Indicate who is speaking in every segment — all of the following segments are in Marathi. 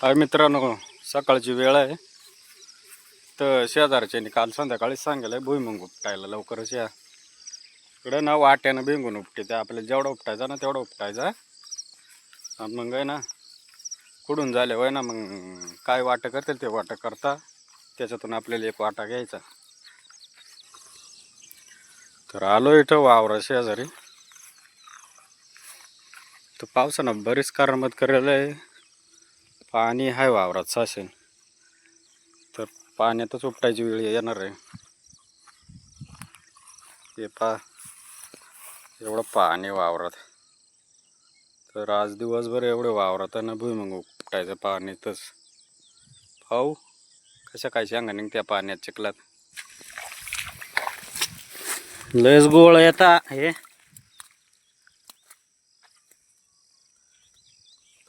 Speaker 1: हाय मित्रांनो सकाळची वेळ आहे. तर शेजारच्यानी काल संध्याकाळी सांगितलं भुईमुंग उपटायला लवकरच या. इकडं ना वाट्यानं भिंगून उपटे त्या आपल्याला जेवढा उपटायचा ना तेवढा उपटायचा मग आहे ना कुडून झाले होय ना मग काय वाटं करतील ते वाटं करता. त्याच्यातून आपल्याला एक वाटा घ्यायचा. तर आलो इथं वावरा शेजारी. तर पावसानं बरीच करामत करेल आहे. पाणी आहे वावरात साशे. तर पाण्यातच उपटायची वेळ येणार आहे. हे पा एवढं पाणी वावरात. तर आज दिवसभर एवढे वावरात आहे ना भुईमंग उपटायचं पाण्यातच पाहू. कशा काय सांगा निघ त्या पाण्यात चिखलात? लयच गोळ येता हे.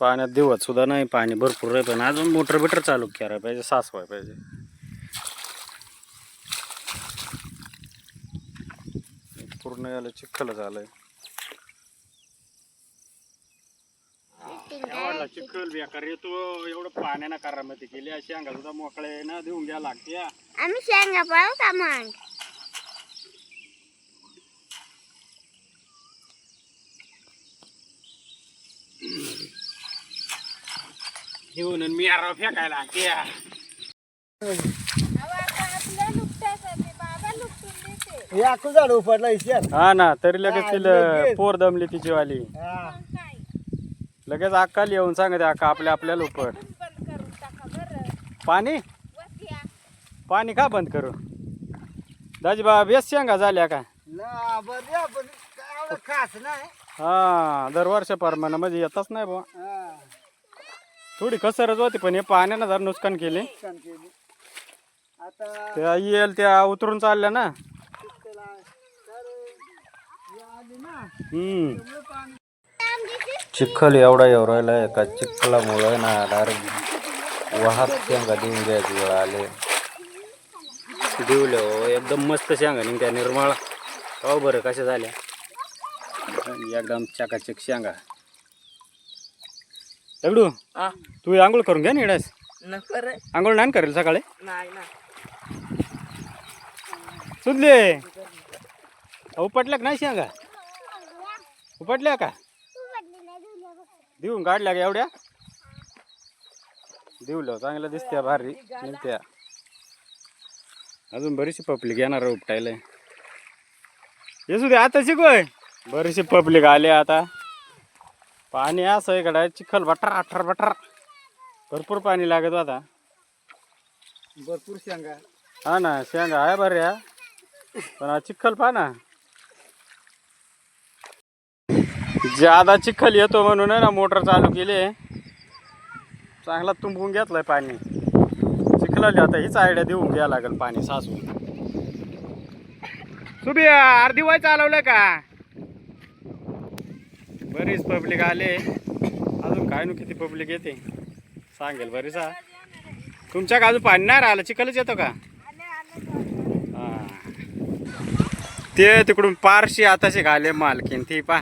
Speaker 1: पाण्यात दिवत सुद्धा नाही पाणी भरपूर आहे पण अजून मोटर बिटर चालू करायला पाहिजे सासवाय पाहिजे. पूर्ण याला चिखल झालंय. एवढा चिखल बेकार येतो एवढं पाण्यानं करामध्ये केली. अशी अंगा सुद्धा मोकळे ना देऊन घ्या लागते.
Speaker 2: आम्ही शेंगा पाहू का मग?
Speaker 1: घेऊन मी आराव फेकायला लागते या.
Speaker 3: हे झाड उपडला
Speaker 1: हा ना तरी लगेच
Speaker 3: हा,
Speaker 1: तिला
Speaker 3: लगेच.
Speaker 1: पोर दमली तिची वाली लगेच अक्काला येऊन सांगते अक्का आपल्या आपल्याला उपट पाणी? पाणी का बंद करू? दाजीबा बेस शेंगा झाल्या का?
Speaker 3: ना बरं पण काय एवढं खास नाही.
Speaker 1: हा दरवर्षाप्रमाणे म्हणजे येतच नाही बुवा.
Speaker 3: हा,
Speaker 1: थोडी कसरच होती पण हे पाण्यानं जर नुकसान केले.
Speaker 3: नुकसान केली. आता
Speaker 1: त्या येल त्या उतरून चालल्या ना. हम्म. चिखल एवढा एवढायला आहे का? चिखलामुळं ना डायरेक्ट वाहत शेंगा देऊन घ्यायची वेळ आले. देऊल्या हो एकदम मस्त शेंगा निघत्या निर्मळ. हो बरं कशा झाल्या. एकदम चाकाचक शेंगा. दगडू
Speaker 3: हा.
Speaker 1: तू आंघोळ करून घ्या ना
Speaker 3: रे.
Speaker 1: आंघोळ नाही करेल सकाळी?
Speaker 3: नाही ना.
Speaker 1: सुधले. उपटल्या का नाही शेंगा? उपटल्या का? देऊन काढल्या का एवढ्या? देऊल चांगल्या दिसत्या भारी निघत्या अजून बरीचशी पब्लिक येणार उपटायला. येसू दे आता शिकवय. बरीचशी पब्लिक आले आता. पाणी असं इकडं चिखल बटर अठर बटर. भरपूर पाणी लागत आता
Speaker 3: भरपूर शेंगा.
Speaker 1: हा ना शेंगा आहे बऱ्या. पण चिखल पहा ना. ज्यादा चिखल येतो म्हणून आहे ना मोटर चालू केली चांगला तुंबून घेतलंय पाणी. चिखलाली आता हीच आयडिया देऊन घ्या लागेल पाणी साचवून सुबिया अर्धी वय चालवलं का? बरीच पब्लिक आले. अजून काय नु किती पब्लिक येते? सांगेल बरीच हा तुमच्या अजून पाणी नाही राहिलं चिखलच येतो का? हा. ते तिकडून पारशी आताशी घाले मालकीन ती पा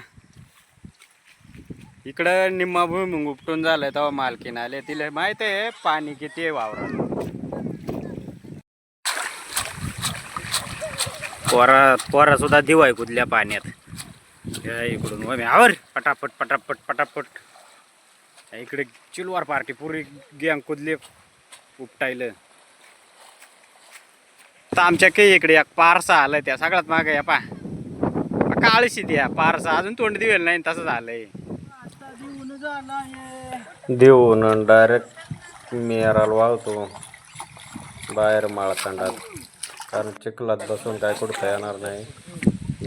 Speaker 1: इकडं निम्मा भुईमुंग उपटून झालं तेव्हा मालकीन आले. तिला माहीत आहे पाणी किती आहे वावरात. पोरा पोरा सुद्धा दिवाय कुदल्या पाण्यात. या इकडून वमे. आवर पटापट पटापट पटापट. इकडे चिलवार पार्टी पुरी गँग कुदली उपटायलं. तर आमच्या काही इकडे एक पारसा आलाय त्या. सगळ्यात मागे या पा काळशी द्या. पारसा. अजून तोंड दिवेल नाही तसं झालंय.
Speaker 3: देऊन
Speaker 1: डायरेक्ट मेराला वाहतो. बाहेर माळखंडात. कारण चिखलात बसून काय कुठं येणार नाही.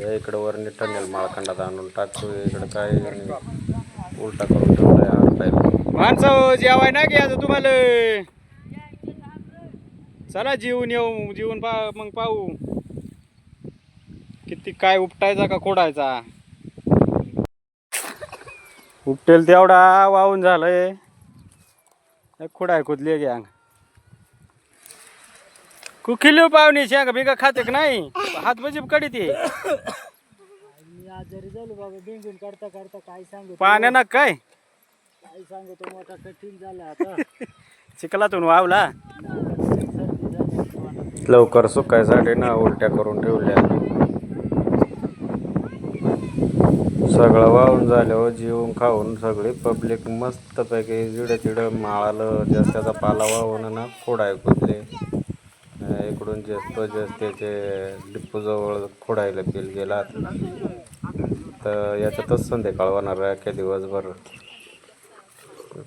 Speaker 1: या इकडं वर निठनेल माळखंडात आणून टाकतो इकडं काय उलटा करून ठेवलाय आणताय माणसं जेवाय ना घ्या तुम्हाला? चला जीवन येऊ. जीवन पा मग पाहू. किती काय उपटायचा का खोडायचा? उपटेल तेवढा वाहून झालंय. खुडाय कुदली गँग
Speaker 4: कुखिली पाहुणी शेंगा बिगा खाते का नाही? हात बजीब कडी ती.
Speaker 3: मी आजारी झालो बाबा बेंगून करता करता काय सांगतो
Speaker 4: पाण्यानं काय?
Speaker 3: काय सांगतो मोठा कठीण झाला आता.
Speaker 4: चिखलातून वावला. लवकर सुकायसाठी ना उलट्या करून ठेवल्या. सगळं वाहून झाल्यावर जेवून खाऊन सगळी पब्लिक मस्तपैकी जिडं तिडं माळालं जास्त्याचा पाला वाहून ना खोडाय कुदले इकडून जास्त त्याचे डिपूजवळ खोडायला बिल गेला तर याच्यातच संध्याकाळ होणार आहे अख्ख्या दिवसभर.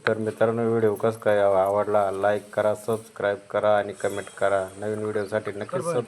Speaker 4: तर मित्रांनो व्हिडिओ कसं काय आवडला? लाईक करा सबस्क्राईब करा आणि कमेंट करा. नवीन व्हिडिओसाठी नक्कीच सबस्क्राईब